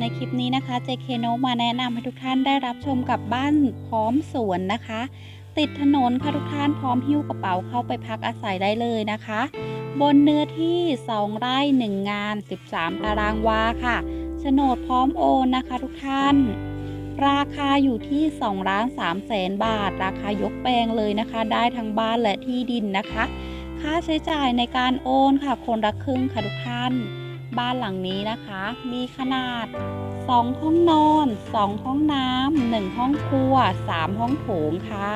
ในคลิปนี้นะคะ JK n o มาแนะนำให้ทุกท่านได้รับชมกับบ้านพร้อมสวนนะคะ ติดถนนค่ะทุกท่านพร้อมหิ้วกระเป๋าเข้าไปพักอาศัยได้เลยนะคะ บนเนื้อที่ 2 ไร่ 1 งาน 13 ตารางวาค่ะโฉนดพร้อมโอนนะคะทุกท่าน ราคาอยู่ที่2ล้าน3แสนบาท ราคายกแปลงเลยนะคะ ได้ทั้งบ้านและที่ดินนะคะ ค่าใช้จ่ายในการโอนค่ะคนละครึ่งค่ะทุกท่าน บ้านหลังนี้นะคะ มีขนาด 2 ห้องนอน 2 ห้องน้ำ1ห้องครัว 3 ห้องโถงค่ะ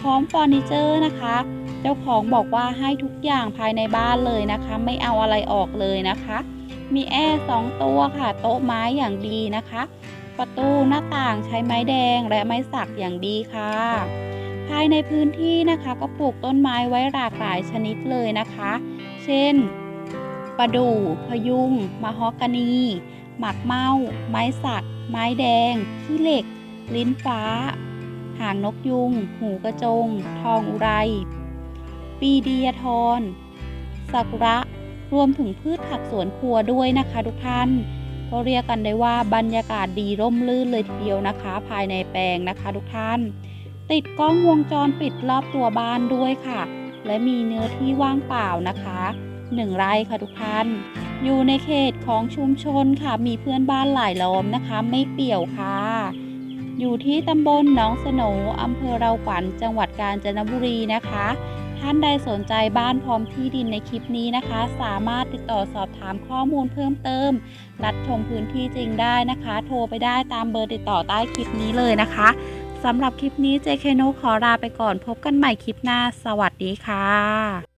พร้อมเฟอร์นิเจอร์นะคะ เจ้าของบอกว่าให้ทุกอย่างภายในบ้านเลยนะคะ ไม่เอาอะไรออกเลยนะคะ มีแอร์สองตัวค่ะ โต๊ะไม้อย่างดีนะคะ ประตูหน้าต่างใช้ไม้แดงและไม้สักอย่างดีค่ะ ภายในพื้นที่นะคะก็ปลูกต้นไม้ไว้หลากหลายชนิดเลยนะคะ เช่น ประดู่ พยุงมะฮอกกานี หมักเมาไม้สัก ไม้แดง ขี้เหล็ก ลิ้นฟ้า หางนกยุง หูกระจง ทองอุไร ปีเดียทรซากุระ รวมถึงพืชผักสวนครัวด้วยนะคะทุกท่าน ก็เรียกกันได้ว่าบรรยากาศดีร่มรื่นเลยทีเดียวนะคะ ภายในแปลงนะคะทุกท่าน ติดกล้องวงจรปิดรอบตัวบ้านด้วยค่ะ และมีเนื้อที่ว่างเปล่านะคะ หนึ่งไร่ค่ะทุกท่าน อยู่ในเขตของชุมชนค่ะ มีเพื่อนบ้านหลายล้อมนะคะ ไม่เปี่ยวค่ะ อยู่ที่ตำบลหนองสโหนอำเภอเราขวัญจังหวัดกาญจนบุรีนะคะ ท่านใดสนใจบ้านพร้อมที่ดินในคลิปนี้นะคะ สามารถติดต่อสอบถามข้อมูลเพิ่มเติม นัดชมพื้นที่จริงได้นะคะ โทรไปได้ตามเบอร์ติดต่อใต้คลิปนี้เลยนะคะสำหรับคลิปนี้ JK n o ขอลาไปก่อนพบกันใหม่คลิปหน้า สวัสดีค่ะ